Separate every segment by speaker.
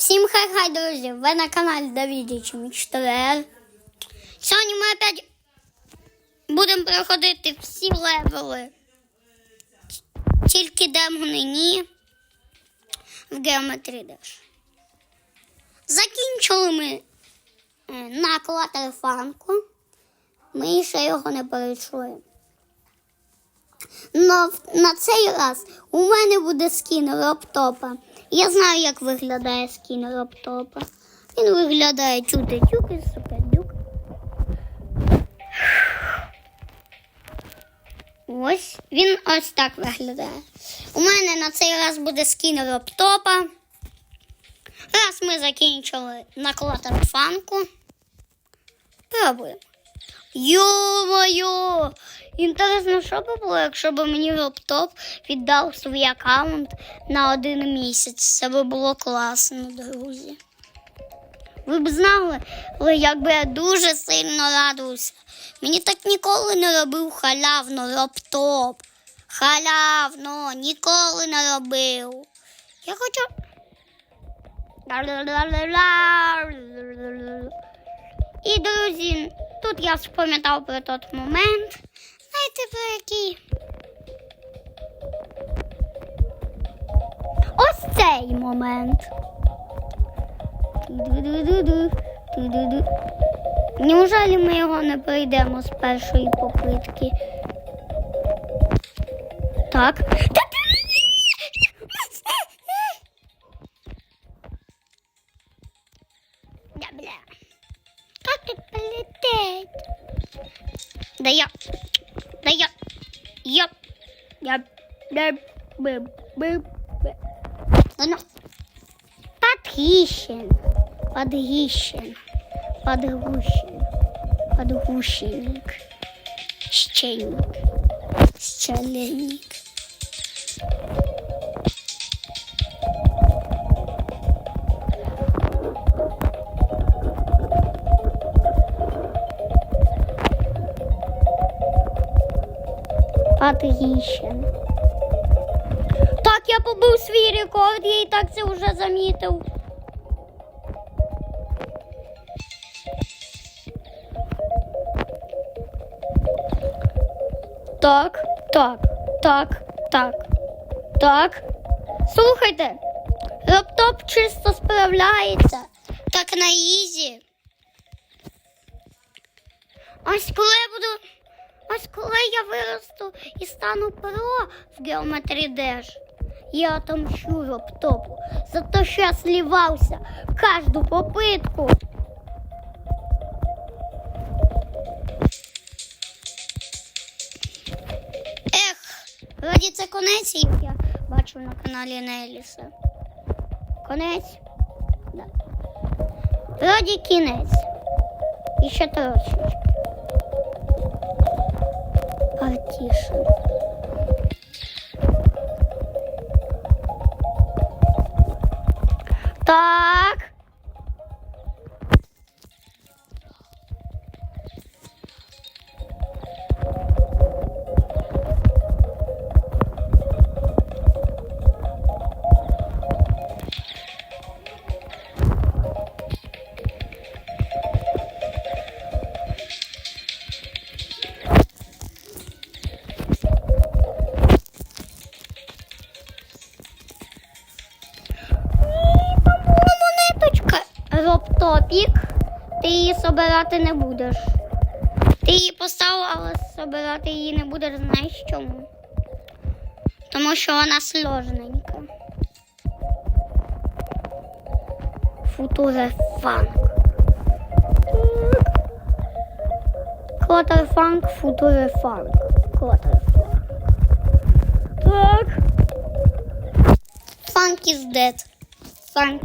Speaker 1: Всім хай-хай, друзі! Ви на каналі Давідіч Мічтелер. Сьогодні ми опять будемо проходити всі левели. Тільки демони ні в Geometry Dash. Закінчили ми е, на клатерфанку. Ми ще його не перейшли. Но на цей раз у мене буде скін лаптопа. Я знаю, як виглядає скін лаптопа. Він виглядає чути-тюки, супер-дюк. Ось він ось так виглядає. У мене на цей раз буде скін лаптопа. Раз ми закінчили наклад фанку. Пробуємо. Йо-моє! Інтересно, що б було, якщо б мені лаптоп віддав свій аккаунт на один місяць. Це би було класно, друзі. Ви б знали, але якби я дуже сильно радувався. Мені так ніколи не робив халявно лаптоп. Халявно, ніколи не робив. Я хочу. І, друзі, тут я спам'ятав про той момент. Знаєте, про який? Ось цей момент. Неужели ми його не пройдемо з першої попитки? Так. Я. Б. Б. Б. Ну. Подхищен. Подхищен. Подгущен. Подгущенник. Щенник. Щеленник. Подгищен. Так, я побив свій рекорд, я і так це вже замітив. Так, так, так, так, так. Слухайте, лаптоп чисто справляється. Так на ізі. Ось коли я буду. Ось коли я виросту і стану про в Geometry Dash, я отомщу лаптопу за те, що я сливався в кожну попитку. Ех, вроді це конець, як я бачу на каналі Неліса. Конець? Да. Вроді кінець. І ще трошечки. Partition. Так. Лаптопік. Ти її собирати не будеш. Ти її поставила, але собирати її не будеш, знаєш чому? Тому що вона сложненька. Футурефанк. Клотерфанк, футурефанк. Клотерфанк. Так. Funk is dead. Фанк,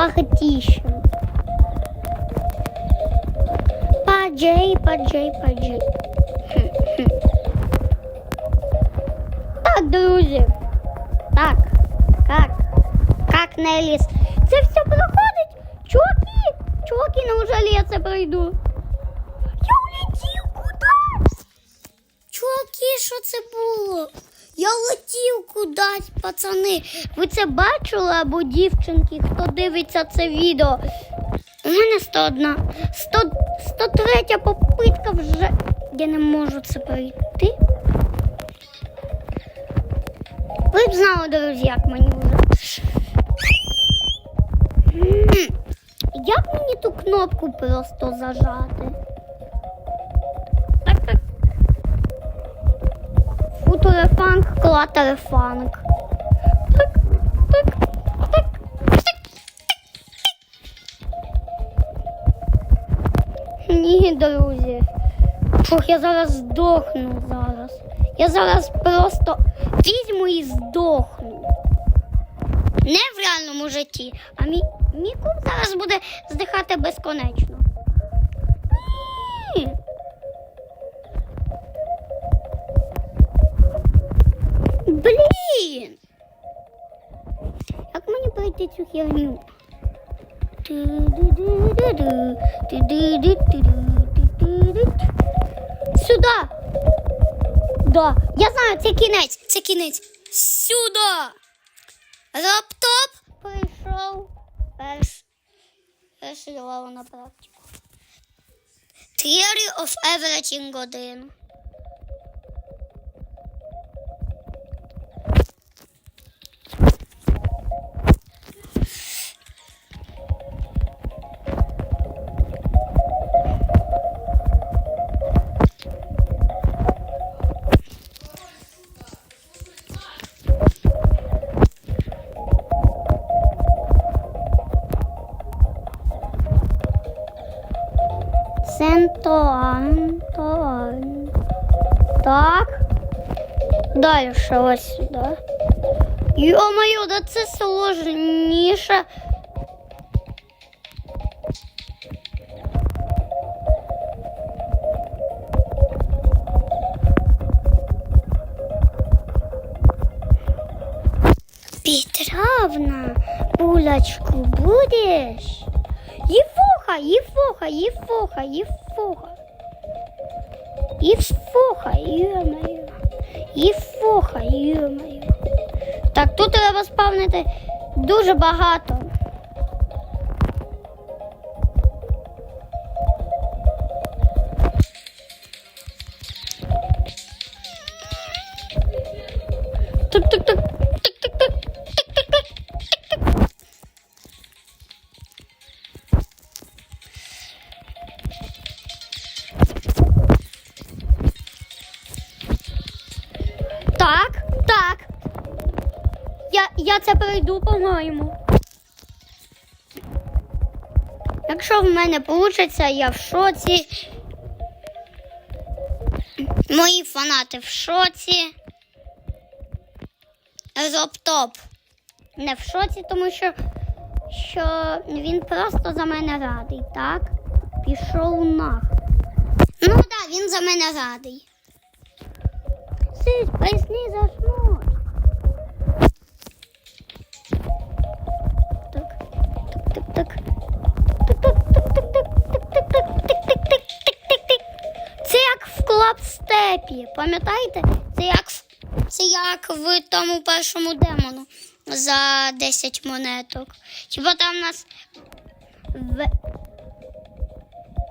Speaker 1: Пахтищем. Поджей, поджей, поджей. Хм, хм. Так, друзі. Так, как? Как Неліс. Це все проходить. Чуваки, чуваки, неужели я це пройду? Я улетів кудись. Чуваки, що це було? Я летів Кудись, пацани. Ви це бачили або дівчинки, хто дивиться це відео? У мене 101. 100, 103 попитка вже. Я не можу це пройти. Ви б знали, друзі, як мені вже. Як мені ту кнопку просто зажати? Футорефанк, клатерефанк. Так, так, так, так. Ні, друзі. Фух, я зараз здохну зараз. Я зараз просто візьму і здохну. Не в реальному житті, а мій, мій куб зараз буде здихати безконечно. Пройти цю херню? Сюда! Да, я знаю, це кінець. Сюда! Лаптоп прийшов перш, на практику. Theory of Everything 1. знаю, що ось сюди. Да це сложніше. Петровна, булочку будеш? Євуха, Євуха, Євуха, Євуха. Євуха, йо-моє. ё-моё. Ефоха, ё-моё. Так, тут треба спавнити дуже багато. Пройду, по-моєму. Якщо в мене вийде, я в шоці. Мої фанати в шоці. Роптоп не в шоці, тому що, що він просто за мене радий, так? Пішов нах. Ну так, да, він за мене радий. Сись, поясни заснуть. Так, так. Це як в клапстепі, пам'ятаєте? Це як це як в тому першому демону за 10 монеток. Хіба там у нас в...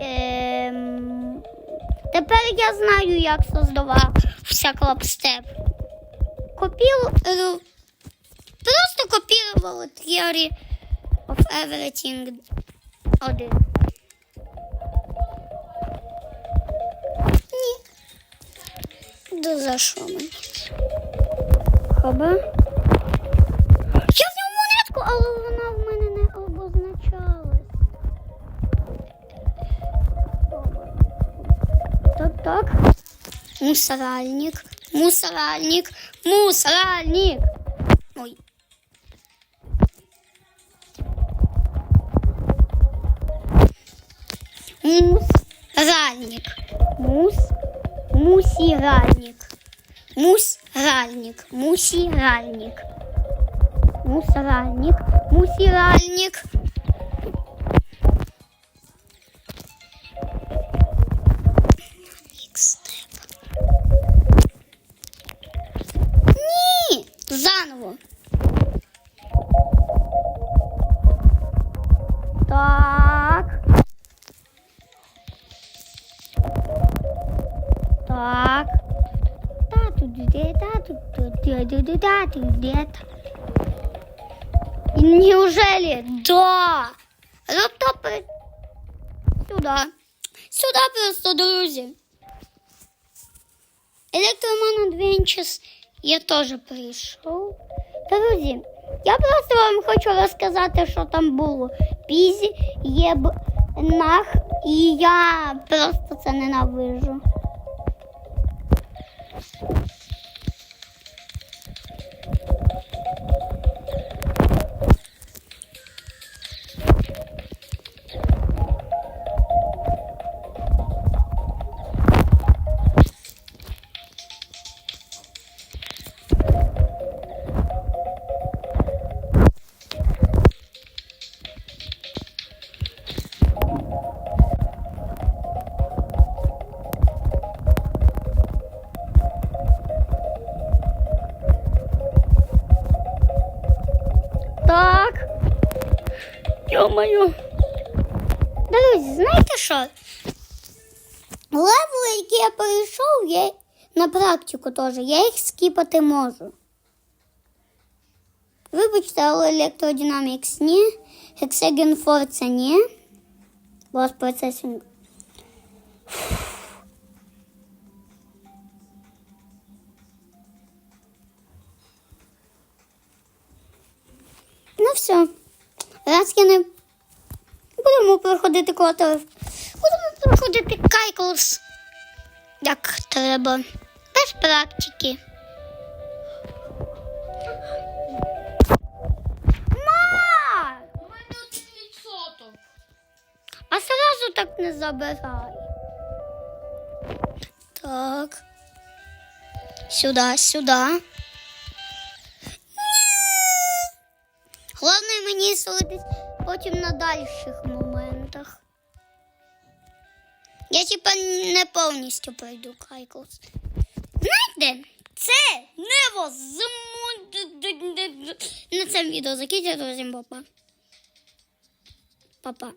Speaker 1: Ем... Тепер я знаю, як создавався клапстеп. Копіру... е, Просто копірували Theory of Everything 1. Ні. Да за що мені? Хаба? Я взяв монетку, але вона в мене не обозначалась. Так, так. Мусоральник, мусоральник, мусоральник. Мусральник. Мус. Мусиральник. Мусральник. Мусиральник. Мусральник. Мусиральник. Неужели? Да. Лаптопы. Сюда. Сюда просто, друзі. Електроман Adventures я теж прийшов. Друзі, я просто вам хочу розказати, що там було. Пізі, єб, нах, і я просто це ненавижу. Йо-моє. Друзі, знаєте що? Левели, які я перейшов, я на практику теж, я їх скіпати можу. Вибачте, але електродинамікс ні, Hexagon Forza ні. Lost Processing. Ну все. Раз я не будемо проходити котел. Будемо проходити кайклс. Як треба. Без практики. Ма!
Speaker 2: У мене один відсоток.
Speaker 1: А сразу так не забирай. Так. Сюда, сюда. Головне мені судить потім на дальших моментах. Я типа не повністю пройду Кайклс. Знаєте, це невозможно. На цьому відео закінчується. друзі, папа. Папа.